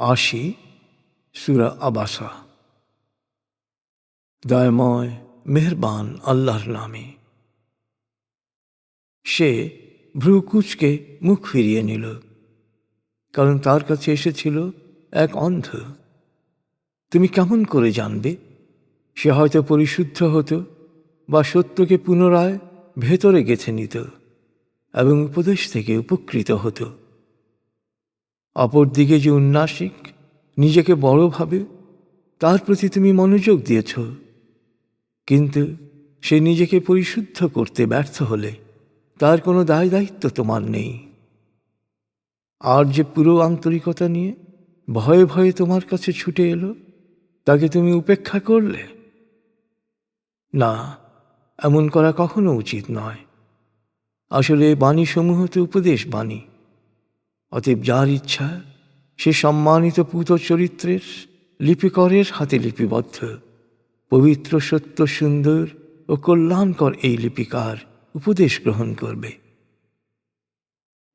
আশি, সুরা আবাসা। দয়াময়, মেহরবান আল্লাহর নামে। সে ভ্রুকুচকে মুখ ফিরিয়ে নিল, কারণ তার কাছে এসেছিল এক অন্ধ। তুমি কেমন করে জানবে? সে হয়তো পরিশুদ্ধ হতো বা সত্যকে পুনরায় ভেতরে গেছে নিত এবং উপদেশ থেকে উপকৃত হতো। অপরদিকে যে উন্নাসিক, নিজেকে বড় ভাবে, তার প্রতি তুমি মনোযোগ দিয়েছ। কিন্তু সে নিজেকে পরিশুদ্ধ করতে ব্যর্থ হলে, তার কোনো দায় দায়িত্ব তোমার নেই। আর যে পুরো আন্তরিকতা নিয়ে ভয়ে ভয়ে তোমার কাছে ছুটে এলো, তাকে তুমি উপেক্ষা করলে? না, এমন করা কখনো উচিত নয়। আসলে বাণীসমূহ তো উপদেশ বাণী। অতএব যার ইচ্ছা, সে সম্মানিত পুত চরিত্রের লিপিকরের হাতে লিপিবদ্ধ। পবিত্র, সত্য, সুন্দর ও কল্যাণকর এই লিপিকার উপদেশ গ্রহণ করবে।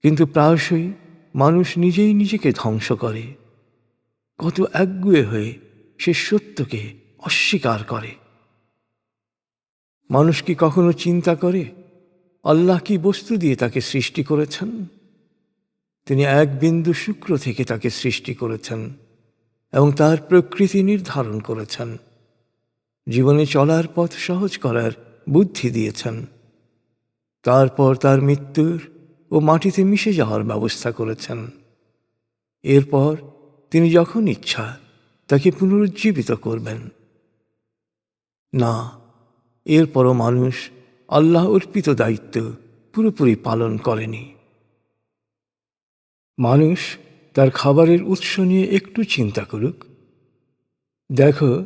কিন্তু প্রায়শই মানুষ নিজেই নিজেকে ধ্বংস করে। কত একগুয়ে হয়ে সে সত্যকে অস্বীকার করে। মানুষ কি কখনো চিন্তা করে, আল্লাহ কি বস্তু দিয়ে তাকে সৃষ্টি করেছেন? তিনি এক বিন্দু শুক্র থেকে তাকে সৃষ্টি করেছেন এবং তার প্রকৃতি নির্ধারণ করেছেন। জীবনে চলার পথ সহজ করার বুদ্ধি দিয়েছেন। তারপর তার মৃত্যুর ও মাটিতে মিশে যাওয়ার ব্যবস্থা করেছেন। এরপর তিনি যখন ইচ্ছা তাকে পুনরুজ্জীবিত করবেন। না, এরপরও মানুষ আল্লাহ অর্পিত দায়িত্ব পুরোপুরি পালন করেনি। মানুষ তার খাবারের উৎস নিয়ে একটু চিন্তা করুক। দেখো,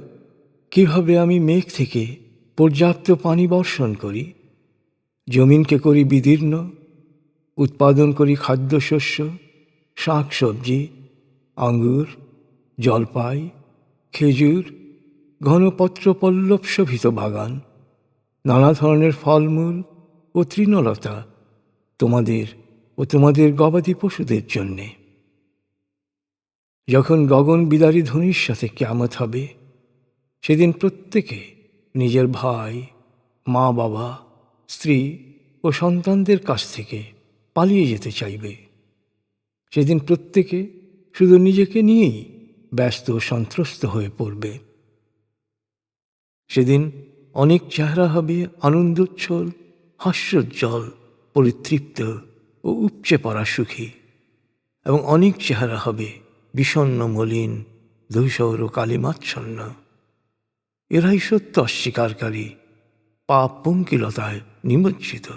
কীভাবে আমি মেঘ থেকে পর্যাপ্ত পানি বর্ষণ করি। জমিনকে করি বিদীর্ণ, উৎপাদন করি খাদ্যশস্য শাক সবজি আঙ্গুর, জলপাই, খেজুর ঘনপত্র পল্লব শোভিত বাগান, নানা ধরনের ফলমূল ও তৃণলতা তোমাদের ও তোমাদের গবাদি পশুদের জন্যে। যখন গগন বিদারী ধ্বনির সাথে কেমত হবে, সেদিন প্রত্যেকে নিজের ভাই, মা বাবা, স্ত্রী ও সন্তানদের কাছ থেকে পালিয়ে যেতে চাইবে। সেদিন প্রত্যেকে শুধু নিজেকে নিয়েই ব্যস্ত ও সন্ত্রস্ত হয়ে পড়বে। সেদিন অনেক চেহারা হবে আনন্দোচ্ছল, হাস্যোজ্জ্বল, পরিতৃপ্ত। ও উপচে পড়া সুখী এবং অনেক চেহারা হবে বিষণ্ন মলিন ধূসর ও কালিমাচ্ছন্ন। এরাই সত্য অস্বীকারী, পাপ পঙ্কিলতায় নিমজ্জিত।